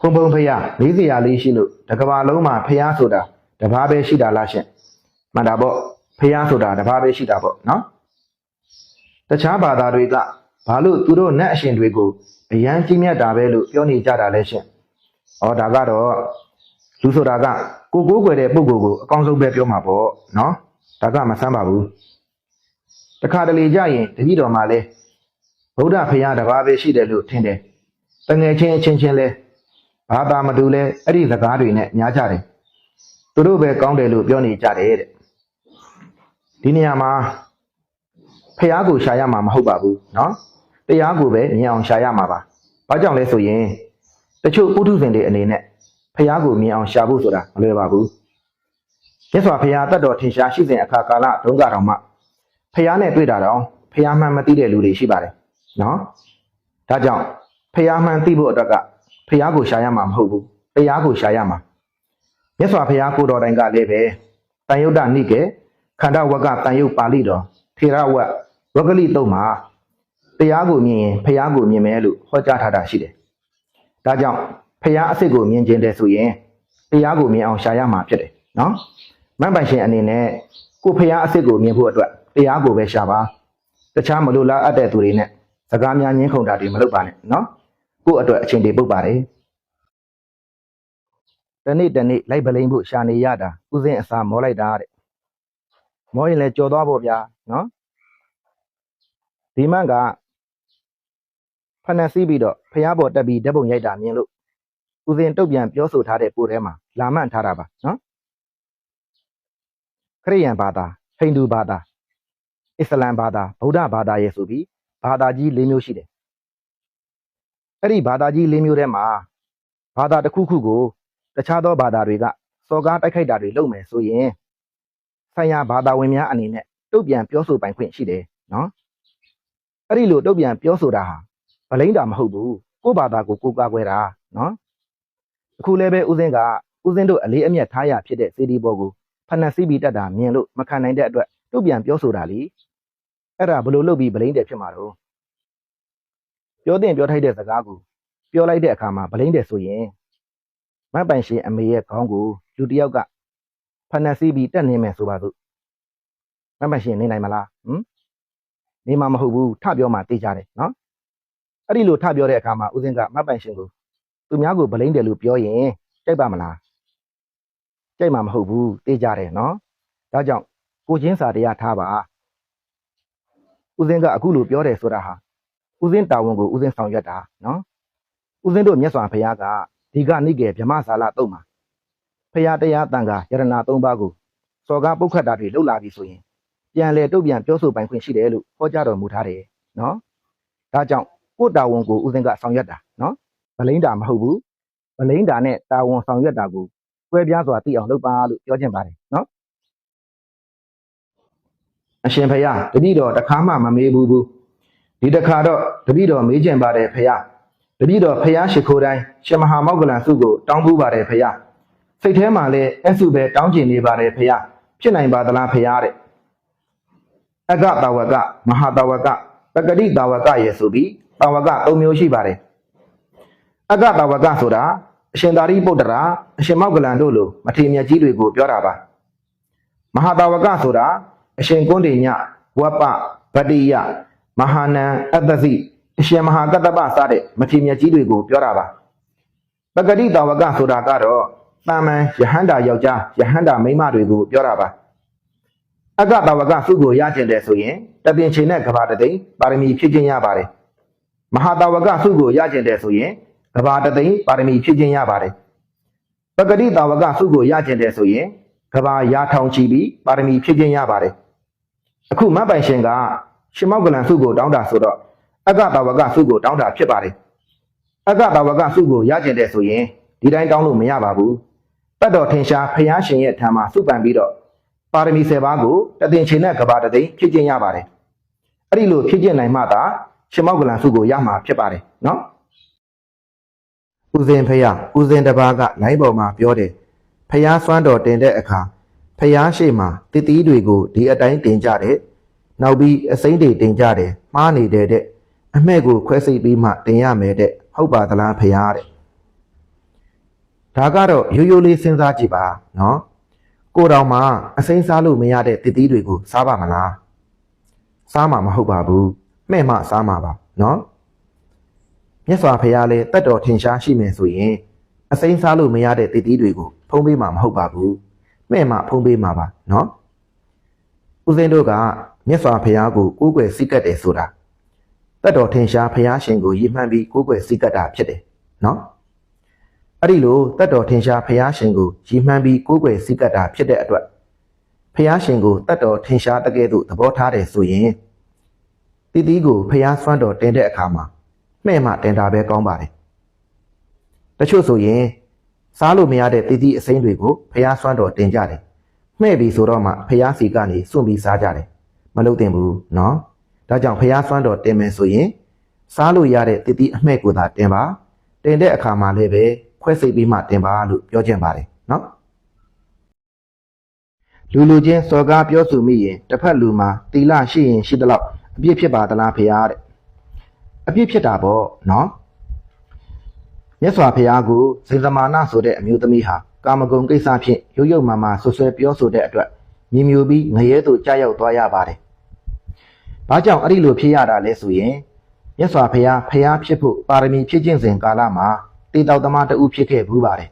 ဖုံဖုံဖះလေးစရာလေးရှိလို့တကဘာလုံးမှာဖះဆိုတာတဘာပဲရှိတာလားရှင်မှန်တာပေါ့ဖះဆိုတာတဘာပဲရှိတာပေါ့နော်တခြားဘာသာတွေကဘာလို့သူတို့နတ်အရှင်တွေကိုအယံကြီးမြတ်တာပဲလို့ပြောနေကြတာလဲရှင်ဩဒါကတော့လူဆိုတာကကိုကိုးကွယ်တဲ့ပုဂ္ဂိုလ်ကိုအကောင်းဆုံးပဲပြောမှာပေါ့နော်ဒါကမဆန်းပါဘူးတခါတလေကြရင်တပည့်တော်မှာလဲဗုဒ္ဓဖရာတပါးပဲရှိတယ်လို့ထင်တယ်တငယ်ချင်းအချင်းချင်းလဲ ဘာသာမတူလဲအဲ့ဒီစကားတွေနဲ့ညားကြတယ်သူတို့ပဲကောင်းတယ်လို့ပြောနေကြတယ်တဲ့ဒီနေရာမှာဖရာကိုရှာရမှာမဟုတ်ပါဘူးနော်တရားကိုပဲမြင်အောင်ရှာရမှာပါဘာကြောင့်လဲဆိုရင်တချို့ပုထုဇဉ်တွေအနေနဲ့ဖရာကိုမြင်အောင်ရှာဖို့ဆိုတာမလွယ်ပါဘူးမြတ်စွာဘုရားတတ်တော်ထင်ရှားရှိစဉ်အခါကာလတုန်းကတောင်မှဖရာနဲ့တွေ့တာတော့ဖရာမှန်မသိတဲ့လူတွေရှိပါတယ်နော်ဒါကြောင့်ဖရာမှန်သိဖို့အတွက်က ဖရာကိုရှာရမှာမဟုတ်ဘူးတရားကိုရှာရမှာမြတ်စွာဘုရားကိုတော်တိုင်ကလည်းပဲတန်ယုတ်တနိကေခန္ဓာဝကတန်ယုတ်ပါဠိတော်ထေရဝတ်ဝဂလိတုံးမှာတရားကိုမြင်ရင်ဖရာကိုမြင်မယ်လို့ဟောကြားထားတာရှိတယ်ဒါကြောင့်ဖရာအစ်စ်ကိုမြင်ခြင်းတဲ့ဆိုရင်တရားကိုမြင်အောင်ရှာရမှာဖြစ်တယ်နော်မန်ပိုင်ရှင်အနေနဲ့ကိုဖရာအစ်စ်ကိုမြင်ဖို့အတွက်တရားကိုပဲရှာပါတခြားမလိုလားအပ်တဲ့သူတွေနဲ့စကားများညင်းခုန်တာတွေမလုပ်ပါနဲ့နော် ကို့အတွက်အချိန်တွေပုတ်ပါတယ်တနေ့တနေ့လိုက်ပလိမ့်ဖို့ရှာနေရတာဥစဉ်အစာမောလိုက်တာတဲ့မောရင်လည်းကြော်သွားဖို့ဗျာနော်ဒီမန်ကဖဏစီးပြီးတော့ဖះပေါ်တက်ပြီးဓာတ်ပုံရိုက်တာမြင်လို့ဥစဉ်တုတ်ပြန်ပြောဆိုထားတဲ့ပို့ထဲမှာလာမှန်ထားတာပါနော်ခရိယန်ဘာသာဟိန္ဒူဘာသာအစ္စလမ်ဘာသာဗုဒ္ဓဘာသာရဲ့ဆိုပြီးဘာသာကြီး၄မျိုးရှိတယ် အဲ့ဒီဘာသာကြီး၄မျိုးထဲမှာဘာသာတစ်ခုခုကိုတခြားသောဘာသာတွေကစော်ကားတိုက်ခိုက်တာတွေလုပ်မယ်ဆိုရင်ဆိုင်ရာဘာသာဝင်များအနေနဲ့တုတ်ပြန်ပြောဆိုပိုင်ခွင့်ရှိတယ်နော်အဲ့ဒီလိုတုတ်ပြန်ပြောဆိုတာဟာဗလိမ့်တာမဟုတ်ဘူးကိုယ့်ဘာသာကိုကိုးကားခွဲတာနော်အခုလည်းပဲဥစဉ်ကဥစဉ်တို့အလေးအမြတ်ထားရဖြစ်တဲ့စေဒီဘောကိုဖဏစီးပြီးတက်တာမြင်လို့မခံနိုင်တဲ့အတွက်တုတ်ပြန်ပြောဆိုတာလीအဲ့ဒါဘယ်လိုလုပ်ပြီးဗလိမ့်တယ်ဖြစ်မှာတော့ ပြောတဲ့ပြောထိုက်တဲ့စကားကိုပြောလိုက်တဲ့အခါမှာဗလိမ့်တယ်ဆိုရင်မတ်ပိုင်ရှင်အမေရဲ့ခေါင်းကိုလူတစ်ယောက်ကဖဏစီးပြီးတက်နေမယ်ဆိုပါစို့မတ်ပိုင်ရှင်နေနိုင်မလားဟမ်နေမှာမဟုတ်ဘူးထပြောမှသိကြတယ်နော်အဲ့ဒီလိုထပြောတဲ့အခါမှာဦးစင်းကမတ်ပိုင်ရှင်ကိုသူများကိုဗလိမ့်တယ်လို့ပြောရင်ကြိုက်ပါမလားကြိုက်မှာမဟုတ်ဘူးသိကြတယ်နော်ဒါကြောင့်ကိုချင်းစာတရားထားပါဦးစင်းကအခုလိုပြောတယ်ဆိုတာဟာ ဦးစင်းတာဝန်ကိုဦးစင်းဆောင်ရွက်တာနော်ဦးစင်းတို့မြတ်စွာဘုရားကဒီကနိကေဗြဟ္မဇာလတုံးမှာဖရာတရားတန်ခါယရနာ၃ပါးကိုစော်ကားပုတ်ခတ်တာတွေလှုပ်လာပြီဆိုရင်ပြန်လေတုတ်ပြန်ပြောဆိုပိုင်ခွင့်ရှိတယ်လို့ဟောကြားတော်မူထားတယ်နော်ဒါကြောင့်ကိုယ်တာဝန်ကိုဦးစင်းကဆောင်ရွက်တာနော်ဗလိမ့်တာမဟုတ်ဘူးဗလိမ့်တာနဲ့တာဝန်ဆောင်ရွက်တာကိုကွဲပြားစွာသိအောင်လုပ်ပါလို့ပြောချင်ပါတယ်နော်အရှင်ဖရာတတိတော်တခါမှမမေးဘူးဘူး ဒီတခါတော့တတိတော်မေးချင်ပါတယ်ဖရာတတိတော်ဖရာရှိခိုးတိုင်းရှင်မဟာမောက္ကလန်စုကိုတောင်းပူပါတယ်ဖရာစိတ်ထဲမှာလည်းအဆုပဲတောင်းကျင်နေပါတယ်ဖရာဖြစ်နိုင်ပါသလားဖရာတဲ့အကတာဝကမဟာတာဝကပကတိတာဝကရဲ့ဆိုပြီးတာဝက၃မျိုးရှိပါတယ်အကတာဝကဆိုတာအရှင်သာရိပုတ္တရာအရှင်မောက္ကလန်တို့လိုမထေရမြတ်ကြီးတွေကိုပြောတာပါမဟာတာဝကဆိုတာအရှင်ကွန်းတေညဝပ္ပဗတ္တိယ မဟာနံအတ္တစီအရှင်မဟာကတ္တပစတဲ့မထေရမြတ်ကြီးတွေကိုပြောတာပါပကတိတာဝကဆိုတာကတော့တာမန်ယဟန္တာယောက်ျားယဟန္တာမိန်းမတွေကိုပြောတာပါအကတာဝကစုကိုရကျင်တယ်ဆိုရင်တပင်ချိန်နဲ့ကဘာတသိန်းပါရမီဖြစ်ခြင်းရပါတယ်မဟာတာဝကစုကိုရကျင်တယ်ဆိုရင်ကဘာတသိန်းပါရမီဖြစ်ခြင်းရပါတယ်ပကတိတာဝကစုကိုရကျင်တယ်ဆိုရင်ကဘာရာထောင်ချီပြီးပါရမီဖြစ်ခြင်းရပါတယ်အခုမတ်ပိုင်ရှင်က ရှင်မောက်ကလန်စုကိုတောင်းတာဆိုတော့အကတာဝကစုကိုတောင်းတာဖြစ်ပါတယ်အကတာဝကစုကိုရကျင်တယ်ဆိုရင်ဒီတိုင်းတောင်းလို့မရပါဘူးတတ်တော်ထင်ရှားဖျားရှင်ရဲ့ထံမှာစုပန်ပြီးတော့ပါရမီ7ပါးကိုတသင်ချိန်နဲ့ကဘာတသိန်းဖြစ်ကျင့်ရပါတယ်အဲ့ဒီလိုဖြစ်ကျင့်နိုင်မှသာရှင်မောက်ကလန်စုကိုရမှာဖြစ်ပါတယ်နော်ဦးစင်ဖယားဦးစင်တပါးကလိုင်းပေါ်မှာပြောတယ်ဖယားစွမ်းတော်တင်တဲ့အခါဖယားရှိမှတတိတွေကိုဒီအတိုင်းတင်ကြတယ် နောက်ပြီးအစိမ့်တွေတင်ကြတယ်မှားနေတယ်တဲ့အမဲ့ကိုခွဲစိတ်ပြီးမှတင်ရမယ်တဲ့ဟုတ်ပါသလားဖယားတဲ့ဒါကတော့ရိုးရိုးလေးစဉ်းစားကြည့်ပါနော်ကိုတော်မှအစိမ်းစားလို့မရတဲ့တည်တည်တွေကိုစားပါမလားစားမှာမဟုတ်ပါဘူးမဲ့မှစားမှာပါနော်မြတ်စွာဘုရားလည်းတတ်တော်ထင်ရှားရှိမယ်ဆိုရင်အစိမ်းစားလို့မရတဲ့တည်တည်တွေကိုဖုံးပေးမှာမဟုတ်ပါဘူးမဲ့မှဖုံးပေးမှာပါနော်ဦးဇင်းတို့က မြတ်စွာဘုရားကိုကိုးကွယ်စိတ်ကပ်တယ်ဆိုတာတတ်တော်ထင်ရှားဘုရားရှင်ကိုရည်မှန်းပြီးကိုးကွယ်စိတ်ကပ်တာဖြစ်တယ်နော်အဲ့ဒီလိုတတ်တော်ထင်ရှားဘုရားရှင်ကိုရည်မှန်းပြီးကိုးကွယ်စိတ်ကပ်တာဖြစ်တဲ့အတွက်ဘုရားရှင်ကိုတတ်တော်ထင်ရှားတကယ်သို့သဘောထားတယ်ဆိုရင်တီတီကိုဘုရားဆွမ်းတော်တင်တဲ့အခါမှာမှဲ့မှတင်တာပဲကောင်းပါတယ်တချို့ဆိုရင်စားလို့မရတဲ့တီတီအစိမ်းတွေကိုဘုရားဆွမ်းတော်တင်ကြတယ်မှဲ့ပြီဆိုတော့မှဘုရားစီကနေစွန့်ပြီးစားကြတယ် မလုပ်သင့်ဘူးเนาะဒါကြောင့်ဘုရားဆွမ်းတော်တင်မယ်ဆိုရင်စားလို့ရတဲ့တီတီအမှဲ့ကိုသာတင်ပါတင်တဲ့အခါမှာလည်းပဲခွဲစိတ်ပြီးမှတင်ပါလို့ပြောချင်ပါတယ်เนาะလူလူချင်းစော်ကားပြောဆိုမိရင်တစ်ဖက်လူမှာတီလရှိရင်ရှိသလောက်အပြစ်ဖြစ်ပါသလားဖေရတဲ့အပြစ်ဖြစ်တာပေါ့နော်မြတ်စွာဘုရားကိုဇင်သမာနဆိုတဲ့အမျိုးသမီးဟာကာမဂုဏ်ကိစ္စဖြင့်ရုပ်ရုပ်မာမာဆွဆွဲပြောဆိုတဲ့အတွက်မြင်မြူပြီးငရဲသို့ကြားရောက်သွားရပါတယ်။ ဘာကြောင့်အဲ့ဒီလိုဖြစ်ရတာလဲဆိုရင်မြတ်စွာဘုရားဖျားဖြစ်ဖို့ပါရမီဖြည့်ခြင်းစဉ်ကာလမှာတေတောက်သမားတဦးဖြစ်ခဲ့ဘူးပါတယ်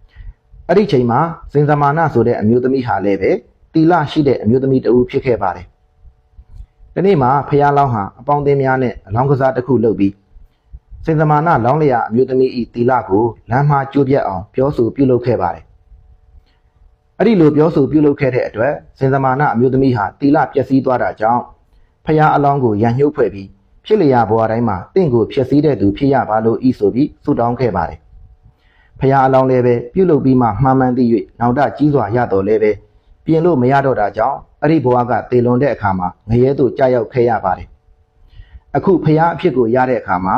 ။အဲ့ဒီချိန်မှာဇင်သမာနဆိုတဲ့အမျိုးသမီးဟာလည်းပဲတီလရှိတဲ့အမျိုးသမီးတဦးဖြစ်ခဲ့ပါတယ်။ဒီနေ့မှာဖျားလောင်းဟာအပေါင်းအသင်းများနဲ့အလောင်းကစားတစ်ခုလုပ်ပြီးစင်သမာနလောင်းလျာအမျိုးသမီးဤတီလကိုလမ်းမှာကျိုးပြတ်အောင်ပြောဆိုပြုလုပ်ခဲ့ပါတယ်။အဲ့ဒီလိုပြောဆိုပြုလုပ်ခဲ့တဲ့အတွက်စင်သမာနအမျိုးသမီးဟာတီလပျက်စီးသွားတာကြောင့် ဖျားအလောင်းကိုရန်ညှုပ်ဖွဲ့ပြီးဖြစ်လျာဘဝတိုင်းမှာတင့်ကိုဖျက်ဆီးတဲ့သူဖြစ်ရပါလို့ဤဆိုပြီးဆုတောင်းခဲ့ပါတယ်။ဖျားအလောင်းလည်းပဲပြုလုပ်ပြီးမှမှန်မှန်သိ၍နောက်တကြီးစွာရတော်လည်းပဲပြင်လို့မရတော့တာကြောင့်အဲ့ဒီဘဝကတေလွန်တဲ့အခါမှာငရဲသို့ကြာရောက်ခဲ့ရပါတယ်။အခုဖျားအဖြစ်ကိုရတဲ့အခါမှာ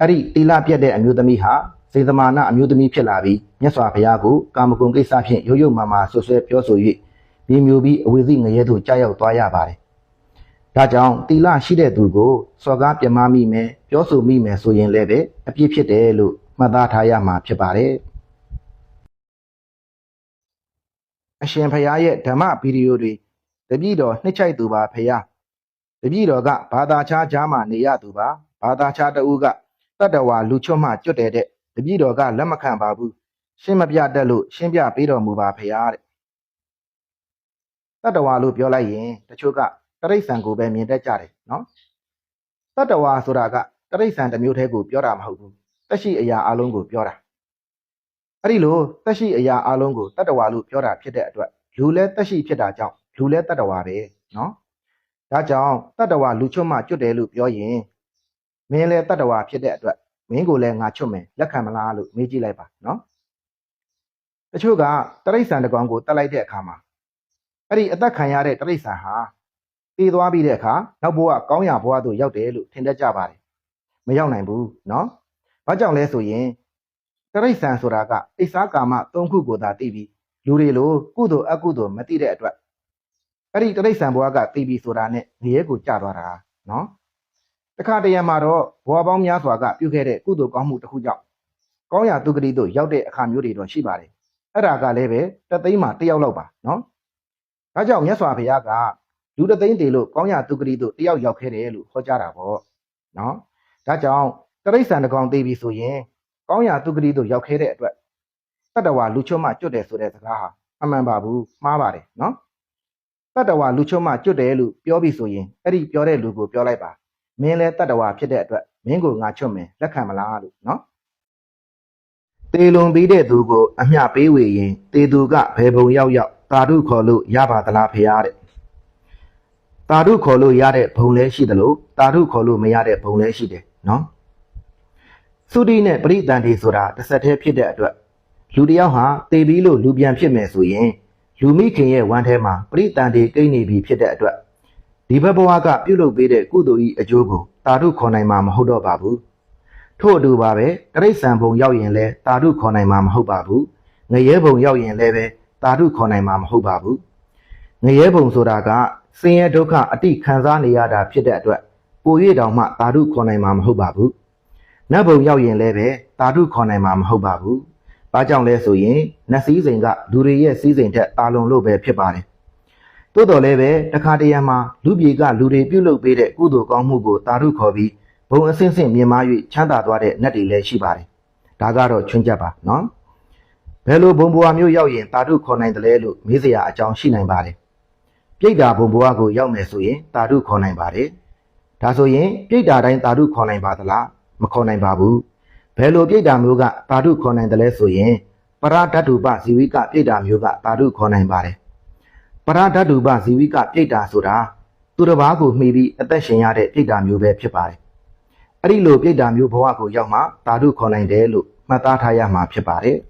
အဲ့ဒီတီလာပြက်တဲ့အမျိုးသမီးဟာစေသမာနအမျိုးသမီးဖြစ်လာပြီးမြတ်စွာဘုရားကိုကာမဂုဏ်ကိစ္စဖြင့်ရုပ်ရုပ်မာမာဆွဆွဲပြောဆို၍မြေမျိုးပြီးအဝိဇ္ဇငရဲသို့ကြာရောက်သွားရပါတယ်။ ဒါကြောင့်တီလာရှိတဲ့သူကိုစော်ကားပြမမိမယ်ပြောဆိုမိမယ်ဆိုရင်လည်းပဲအပြစ်ဖြစ်တယ်လို့မှတ်သားထားရမှာဖြစ်ပါတယ်။အရှင်ဘုရားရဲ့ဓမ္မဗီဒီယိုတွေတပည့်တော်နှစ်ချိုက်သူပါဘုရားတပည့်တော်ကဘာသာခြားကြားမှာနေရသူပါဘာသာခြားတဦးကတတ္တဝါလူချွတ်မှကျွတ်တယ်တဲ့တပည့်တော်ကလက်မခံပါဘူးရှင်းမပြတတ်လို့ရှင်းပြပေးတော်မူပါဖေရတဲ့တတ္တဝါလို့ပြောလိုက်ရင်တချို့က တရိษံကိုပဲမြင်တတ်ကြတယ်နော်တတ္တဝါဆိုတာကတရိษံတစ်မျိုးတည်းကိုပြောတာမဟုတ်ဘူးတက်ရှိအရာအလုံးကိုပြောတာအဲ့ဒီလိုတက်ရှိအရာအလုံးကိုတတ္တဝါလို့ပြောတာဖြစ်တဲ့အတွက်လူလဲတက်ရှိဖြစ်တာကြောင့်လူလဲတတ္တဝါပဲနော်ဒါကြောင့်တတ္တဝါလူချွတ်မှကျွတ်တယ်လို့ပြောရင်မင်းလည်းတတ္တဝါဖြစ်တဲ့အတွက်မင်းကိုလည်းငါချွတ်မယ်လက်ခံမလားလို့မေးကြည့်လိုက်ပါနော်တချို့ကတရိษံတကောင်ကိုတက်လိုက်တဲ့အခါမှာအဲ့ဒီအသက်ခံရတဲ့တရိษံဟာ တည်သွားပြီးတဲ့အခါနောက်ဘဝကောင်းရာဘဝသို့ရောက်တယ်လို့ထင်တတ်ကြပါတယ်မရောက်နိုင်ဘူးနော်ဘာကြောင့်လဲဆိုရင်တရိษံဆိုတာကအိစ္ဆာကာမ၃ခုကိုသာသိပြီးလူတွေလိုကုသိုလ်အကုသိုလ်မသိတဲ့အတွက်အဲ့ဒီတရိษံဘဝကသိပြီးဆိုတာနဲ့ငရဲကိုကြာသွားတာနော်တခါတရံမှာတော့ဘဝပေါင်းများစွာကပြုခဲ့တဲ့ကုသိုလ်ကောင်းမှုတစ်ခုကြောင့်ကောင်းရာသူဂတိတို့ရောက်တဲ့အခါမျိုးတွေတော့ရှိပါတယ်အဲ့ဒါကလည်းပဲတသိန်းမှာတစ်ယောက်လောက်ပါနော်ဒါကြောင့်မြတ်စွာဘုရားက လူတသိန်းတည်လို့ကောင်းရာသူဂတိတို့တစ်ယောက်ရောက်ခဲ့တယ်လို့ဟောကြားတာပေါ့နော်ဒါကြောင့်တရိษံတကောင်သိပြီဆိုရင်ကောင်းရာသူဂတိတို့ရောက်ခဲ့တဲ့အတွက်တတ္တဝါလူချွတ်မှကျွတ်တယ်ဆိုတဲ့စကားဟာအမှန်ပါဘူးမှားပါတယ်နော်တတ္တဝါလူချွတ်မှကျွတ်တယ်လို့ပြောပြီဆိုရင်အဲ့ဒီပြောတဲ့လူကိုပြောလိုက်ပါမင်းလဲတတ္တဝါဖြစ်တဲ့အတွက်မင်းကိုငါချွတ်မယ်လက်ခံမလားလို့နော်တေလွန်ပြီးတဲ့သူကိုအမျှပေးဝေရင်တေသူကဘယ်ဘုံရောက်ရောက်တာဓုခေါ်လို့ရပါသလားဖေရတဲ့ တာဓုခေါ်လို့ရတဲ့ဘုံလဲရှိတယ်လို့တာဓုခေါ်လို့မရတဲ့ဘုံလဲရှိတယ်နော်သုတိနဲ့ပရိတန်ဒီဆိုတာတစ်ဆက်တည်းဖြစ်တဲ့အတွက်လူတစ်ယောက်ဟာတေပြီးလို့လူပြန်ဖြစ်မယ်ဆိုရင်လူမိခင်ရဲ့ဝမ်းထဲမှာပရိတန်ဒီကိန်းနေပြီဖြစ်တဲ့အတွက်ဒီဘက်ဘဝကပြုလုပ်ပေးတဲ့ကုသိုလ်ဤအကျိုးကိုတာဓုခေါ်နိုင်မှာမဟုတ်တော့ပါဘူးထို့အတူပါပဲတရိษံဘုံရောက်ရင်လည်းတာဓုခေါ်နိုင်မှာမဟုတ်ပါဘူးငရဲဘုံရောက်ရင်လည်းပဲတာဓုခေါ်နိုင်မှာမဟုတ်ပါဘူးငရဲဘုံဆိုတာက ဆင်းရဲဒုက္ခအတိခံစားနေရတာဖြစ်တဲ့အတွက်ပို၍တောင်မှတာဓုခေါ်နိုင်မှာမဟုတ်ပါဘူးနတ်ဘုံရောက်ရင်လည်းပဲတာဓုခေါ်နိုင်မှာမဟုတ်ပါဘူး။ဘာကြောင့်လဲဆိုရင်နတ်စည်းစိမ်ကလူတွေရဲ့စည်းစိမ်ထက်တာလွန်လို့ပဲဖြစ်ပါတယ်။သို့တော်လည်းပဲတခါတရံမှာလူပြေကလူတွေပြုတ်လုပေးတဲ့ကုသိုလ်ကောင်းမှုကိုတာရုခေါ်ပြီးဘုံအဆင့်ဆင့်မြင်မာ၍ချမ်းသာသွားတဲ့နတ်တွေလည်းရှိပါတယ်။ဒါကတော့ချွင်းချက်ပါနော်။ဘယ်လိုဘုံဘဝမျိုးရောက်ရင်တာရုခေါ်နိုင်တယ်လဲလို့မေးစရာအကြောင်းရှိနိုင်ပါတယ်။ ပြိတ္တာဘုံဘဝကိုရောက်မယ်ဆိုရင်တာရုခေါ်နိုင်ပါတယ်။ဒါဆိုရင်ပြိတ္တာတိုင်းတာရုခေါ်နိုင်ပါသလားမခေါ်နိုင်ပါဘူး။ဘယ်လိုပြိတ္တာမျိုးကတာရုခေါ်နိုင်တယ်လဲဆိုရင်ပရဓတ္တုပဇီဝိကပြိတ္တာမျိုးကတာရုခေါ်နိုင်ပါတယ်။ပရဓတ္တုပဇီဝိကပြိတ္တာဆိုတာသူတစ်ပါးကိုမှီပြီးအသက်ရှင်ရတဲ့ပြိတ္တာမျိုးပဲဖြစ်ပါတယ်။အဲ့ဒီလိုပြိတ္တာမျိုးဘဝကိုရောက်မှတာရုခေါ်နိုင်တယ်လို့မှတ်သားထားရမှာဖြစ်ပါတယ်။